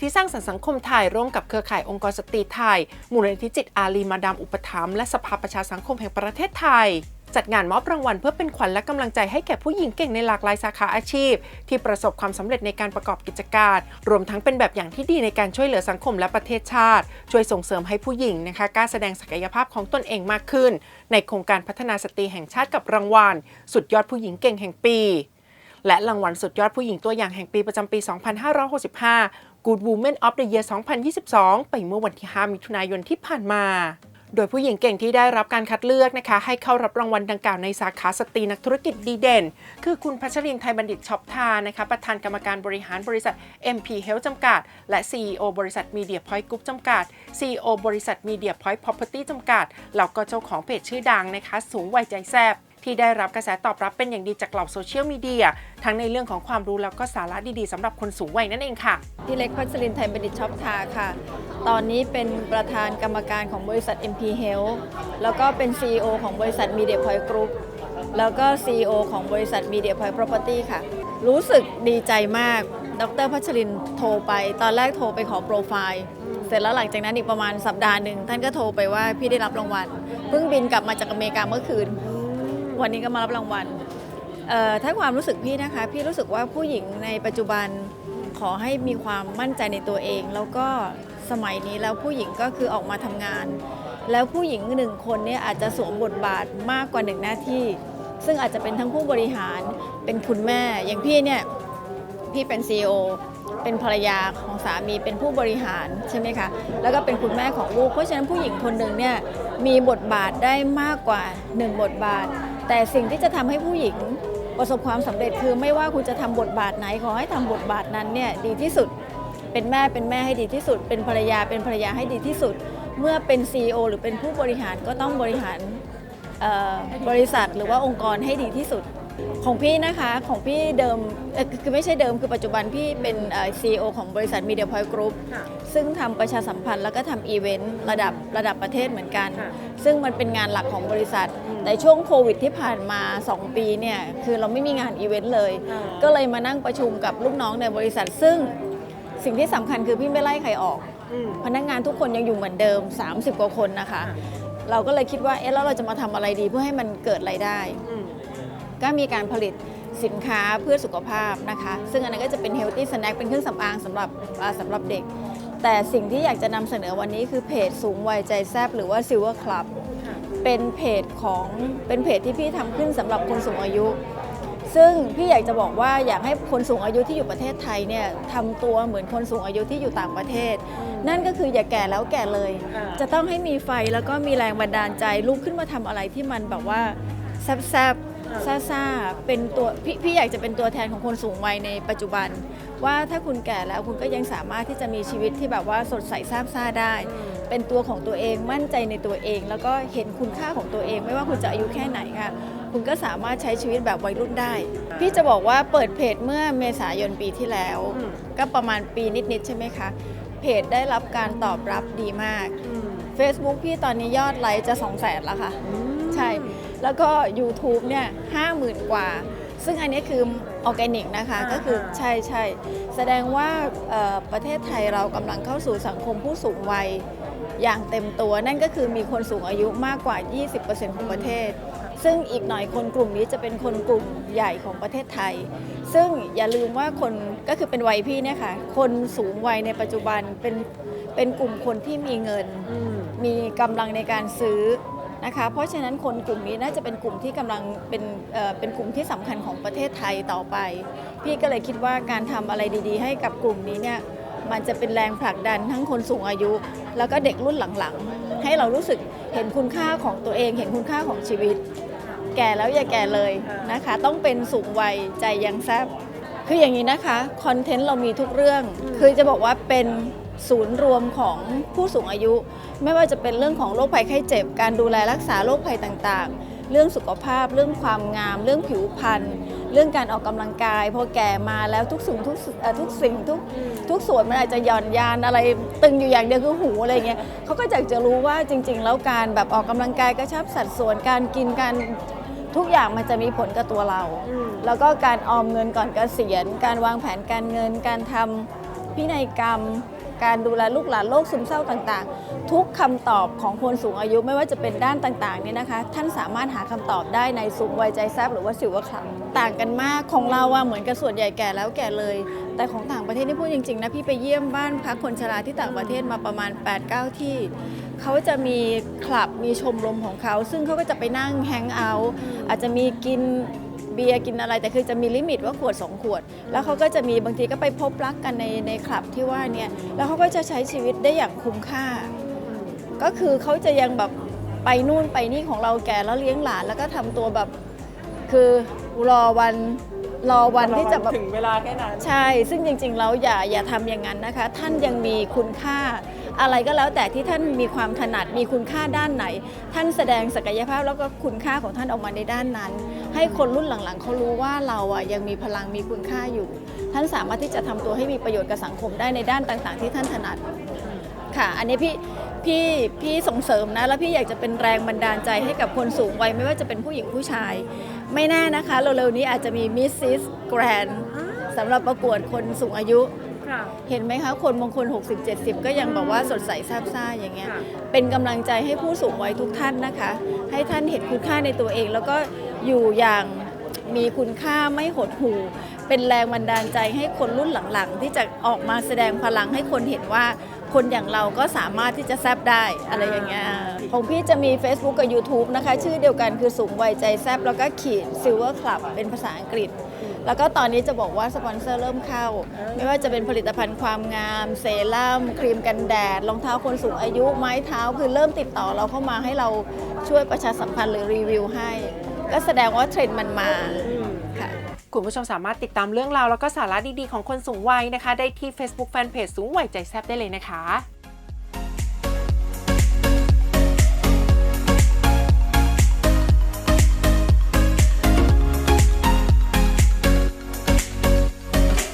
ที่สร้างสรรค์สังคมไทยร่วมกับเครือข่ายองค์กรสตรีไทย มูลนิธิจิตอารีมาดามอุปถัมภ์และสภาประชาสังคมแห่งประเทศไทยจัดงานมอบรางวัลเพื่อเป็นขวัญและกำลังใจให้แก่ผู้หญิงเก่งในหลากหลายสาขาอาชีพ ที่ประสบความสำเร็จในการประกอบกิจการ รวมทั้งเป็นแบบอย่างที่ดีในการช่วยเหลือสังคมและประเทศชาติ ช่วยส่งเสริมให้ผู้หญิงนะคะกล้าแสดงศักยภาพของตนเองมากขึ้น ในโครงการพัฒนาสตรีแห่งชาติกับรางวัล สุดยอดผู้หญิงเก่งแห่งปีและรางวัลสุดยอดผู้หญิงตัวอย่างแห่งปีประจำปี 2565 Good Woman of the Year 2022 ไปเมื่อวันที่ 5 มิถุนายนที่ผ่านมา โดยผู้หญิงเก่งที่ได้รับการคัดเลือกนะคะ ให้เข้ารับรางวัลดังกล่าวในสาขาสตรีนักธุรกิจดีเด่น คือคุณพัชรินไทยบัณฑิตช็อปทานะคะ ประธานกรรมการบริหารบริษัท MP Health จำกัด และ CEO บริษัท Media Point Group จำกัด CEO บริษัท Media Point Property จำกัดแล้วก็เจ้าของเพจชื่อดังนะคะ สูงวัยใจแซบ ที่ได้รับกระแสตอบรับเป็นอย่างดีจากเหล่าโซเชียลมีเดียทั้งในเรื่องของความรู้แล้วก็สาระดีๆสำหรับคนสูงวัยนั่นเองค่ะพี่เล็กพัชรินไทยบัณฑิตช็อปทาค่ะ ตอนนี้เป็นประธานกรรมการของบริษัท MP Health แล้วก็เป็น CEO ของบริษัท Media Point Group แล้วก็ CEO ของบริษัท Media Point Property ค่ะ รู้สึกดีใจมาก ดรพัชรินโทรไป ตอนแรกโทรไปขอโปรไฟล์ เสร็จแล้วหลังจากนั้นอีกประมาณสัปดาห์หนึ่ง ท่านก็โทรไปว่าพี่ได้รับรางวัล เพิ่งบินกลับมาจากอเมริกาเมื่อคืน วันนี้ก็มารับรางวัลถ้าความรู้สึกพี่นะคะ พี่รู้สึกว่าผู้หญิงในปัจจุบันขอให้มีความมั่นใจในตัวเอง แล้วก็สมัยนี้แล้วผู้หญิงก็คือออกมาทำงาน แล้วผู้หญิงหนึ่งคนเนี่ยอาจจะสวมบทบาทมากกว่าหนึ่งหน้าที่ ซึ่งอาจจะเป็นทั้งผู้บริหารเป็นคุณแม่ อย่างพี่เนี่ยพี่เป็น CEO เป็นภรรยาของสามีเป็นผู้บริหารใช่ไหมคะแล้วก็เป็นคุณแม่ของลูกเพราะฉะนั้นผู้หญิงคนหนึ่งเนี่ยมีบทบาทได้มากกว่า 1 บทบาท แต่สิ่งที่จะทำให้ผู้หญิงประสบความสำเร็จคือไม่ว่าคุณจะทำบทบาทไหนขอให้ทำบทบาทนั้นเนี่ยดีที่สุด เป็นแม่เป็นแม่ให้ดีที่สุด เป็นภรรยาเป็นภรรยาให้ดีที่สุด เมื่อเป็น CEO หรือเป็นผู้บริหารก็ต้องบริหารเอ่อบริษัทหรือว่าองค์กรให้ดีที่สุดของพี่นะคะของพี่เดิมเอ่อคือไม่ใช่เดิมคือปัจจุบันพี่เป็นเอ่อ CEO ของบริษัท Media Point Group ซึ่งทำประชาสัมพันธ์แล้วก็ทำอีเวนต์ระดับระดับประเทศเหมือนกันค่ะซึ่งมันเป็นงานหลักของบริษัท แต่ช่วงโควิดที่ผ่านมา 2 ปีเนี่ยคือเราไม่มีงานอีเวนต์เลยอ่าก็เลยมานั่งประชุมกับลูกน้องในบริษัท ซึ่งสิ่งที่สำคัญคือพี่ไม่ไล่ใครออกอืมพนักงานทุกคนยังอยู่เหมือนเดิม 30 กว่าคนนะคะ เราก็เลยคิดว่าเอ๊ะแล้วเราจะมาทำอะไรดีเพื่อให้มันเกิดรายได้อืมก็มีการผลิตสินค้าเพื่อสุขภาพนะคะ ซึ่งอันนั้นก็จะเป็น healthy snack เป็นเครื่องสำอางสำหรับอ่าสำหรับเด็ก แต่สิ่งที่อยากจะนำเสนอวันนี้คือเพจสูงวัยใจแซบหรือว่า Silver Club เป็นเพจของเป็นเพจที่พี่ทำขึ้นสำหรับคนสูงอายุ ซึ่งพี่อยากจะบอกว่าอยากให้คนสูงอายุที่อยู่ประเทศไทยเนี่ยทำตัวเหมือนคนสูงอายุที่อยู่ต่างประเทศ นั่นก็คืออย่าแก่แล้วแก่เลยอ่าจะต้องให้มีไฟแล้วก็มีแรงบันดาลใจลุกขึ้นมาทำอะไรที่มันแบบว่า แซบๆซ่าๆเป็นตัวพี่พี่อยากจะเป็นตัวแทนของคนสูงวัยในปัจจุบัน ว่าถ้าคุณแก่แล้วคุณก็ยังสามารถที่จะมีชีวิตที่แบบว่าสดใสซาบซ่าได้ เป็นตัวของตัวเองมั่นใจในตัวเอง แล้วก็เห็นคุณค่าของตัวเอง ไม่ว่าคุณจะอายุแค่ไหนค่ะ คุณก็สามารถใช้ชีวิตแบบวัยรุ่นได้ พี่จะบอกว่าเปิดเพจเมื่อเมษายนปีที่แล้วอืมก็ประมาณปีนิดๆใช่ไหมคะเพจได้รับการตอบรับดีมากอืม Facebook พี่ตอนนี้ยอดไลค์จะ2 0 0แสนแล้วค่ะใช่ แล้วก็ YouTube เนี่ยห้าหมื่นกว่า ซึ่งอันนี้คือออร์แกนิกนะคะอ่าก็คืออ่าใช่ใช่แสดงว่าเอ่อประเทศไทยเรากำลังเข้าสู่สังคมผู้สูงวัยอย่างเต็มตัว นั่นก็คือมีคนสูงอายุมากกว่า 20%ของประเทศ ซึ่งอีกหน่อยคนกลุ่มนี้จะเป็นคนกลุ่มใหญ่ของประเทศไทย ซึ่งอย่าลืมว่าคนก็คือเป็นวัยพี่เนี่ยค่ะ คนสูงวัยในปัจจุบันเป็นเป็นกลุ่มคนที่มีเงินอืมมีกำลังในการซื้อ นะคะเพราะฉะนั้นคนกลุ่มนี้น่าจะเป็นกลุ่มที่กำลังเป็นเเป็นกลุ่มที่สำคัญของประเทศไทยต่อไป พี่ก็เลยคิดว่าการทำอะไรดี ๆ ให้กับกลุ่มนี้เนี่ยมันจะเป็นแรงผลักดันทั้งคนสูงอายุ แล้วก็เด็กรุ่นหลังๆ ให้เรารู้สึกเห็นคุณค่าของตัวเอง เห็นคุณค่าของชีวิต แก่แล้วอย่าแก่เลยนะคะ ต้องเป็นสูงวัยใจยังแซบคืออย่างนี้นะคะคอนเทนต์เรามีทุกเรื่อง คือจะบอกว่าเป็น ศูนย์รวมของผู้สูงอายุ ไม่ว่าจะเป็นเรื่องของโรคภัยไข้เจ็บ การดูแลรักษาโรคภัยต่างๆ เรื่องสุขภาพ เรื่องความงาม เรื่องผิวพรรณเรื่องการออกกำลังกาย พอแก่มาแล้วทุกสิ่งทุกเอ่อทุกสิ่งทุกทุกส่วนมันอาจจะหย่อนยานอะไรตึงอยู่อย่างเดียวคือหูอะไรเงี้ยเขาก็อยากจะรู้ว่าจริง ๆ แล้วการแบบออกกำลังกายกระชับสัดส่วนการกินการทุกอย่างมันจะมีผลกับตัวเราอืมแล้วก็การออมเงินก่อนเกษียณ การวางแผนการเงิน การทำพินัยกรรม การดูแลลูกหลานโรคซึมเศร้าต่างๆ ทุกคำตอบของคนสูงอายุไม่ว่าจะเป็นด้านต่างๆเนี่ยนะคะ ท่านสามารถหาคำตอบได้ในสูงวัยใจแซบหรือว่าสิวคลับต่างกันมากของเราอะเหมือนกับส่วนใหญ่แก่แล้วแก่เลย แต่ของต่างประเทศนี่พูดจริงๆนะพี่ไปเยี่ยมบ้านพักคนชราที่ต่างประเทศมาประมาณ 8-9 ที่เขาจะมีคลับมีชมรมของเขา ซึ่งเขาก็จะไปนั่งแฮงเอาท์อาจจะมีกิน เบียร์กินอะไรแต่คือจะมีลิมิตว่าขวด 2 ขวด แล้วเขาก็จะมีบางทีก็ไปพบรักกันในในคลับที่ว่าเนี่ยแล้วเขาก็จะใช้ชีวิตได้อย่างคุ้มค่า ก็คือเขาจะยังแบบไปนู่นไปนี่ของเราแก่แล้วเลี้ยงหลานแล้วก็ทำตัวแบบคือรอวัน รอวันที่จะแบบถึงเวลาแค่นั้น ใช่ ซึ่งจริงๆแล้วอย่าอย่าทำอย่างนั้นนะคะ ท่านยังมีคุณค่า อะไรก็แล้วแต่ที่ท่านมีความถนัดมีคุณค่าด้านไหน ท่านแสดงศักยภาพแล้วก็คุณค่าของท่านออกมาในด้านนั้น ให้คนรุ่นหลังๆเขารู้ว่าเราอะยังมีพลังมีคุณค่าอยู่ ท่านสามารถที่จะทำตัวให้มีประโยชน์กับสังคมได้ในด้านต่างๆ ที่ท่านถนัดค่ะ อันนี้พี่พี่พี่ส่งเสริมนะ แล้วพี่อยากจะเป็นแรงบันดาลใจให้กับคนสูงวัยไม่ว่าจะเป็นผู้หญิงผู้ชาย ไม่แน่นะคะเร็วๆนี้อาจจะมีมิสซิสแกรนสำหรับประกวดคนสูงอายุ ค่ะ เห็นไหมคะ คนบางคน 60 70 ก็ยังแบบว่าสดใสซาบซ่าอย่างเงี้ย ค่ะ เป็นกำลังใจให้ผู้สูงวัยทุกท่านนะคะ ให้ท่านเห็นคุณค่าในตัวเอง แล้วก็อยู่อย่างมีคุณค่าไม่หดหู่ เป็นแรงบันดาลใจให้คนรุ่นหลังๆ ที่จะออกมาแสดงพลังให้คนเห็นว่าคนอย่างเราก็สามารถที่จะแซบได้อะไรอย่างเงี้ยของพี่จะมี Facebook กับ YouTube นะคะ ชื่อเดียวกันคือสูงวัยใจแซบแล้วก็ขีด Silver Club เป็นภาษาอังกฤษ แล้วก็ตอนนี้จะบอกว่าสปอนเซอร์เริ่มเข้า ไม่ว่าจะเป็นผลิตภัณฑ์ความงาม เซรั่มครีมกันแดด รองเท้าคนสูงอายุไม้เท้า คือเริ่มติดต่อเราเข้ามาให้เราช่วยประชาสัมพันธ์หรือรีวิวให้ ก็แสดงว่าเทรนด์มันมา คุณผู้ชมสามารถติดตามเรื่องราวแล้วก็สาระดีๆของคนสูงวัยนะคะ ได้ที่ Facebook Fanpage สูงวัยใจแซบได้เลยนะคะ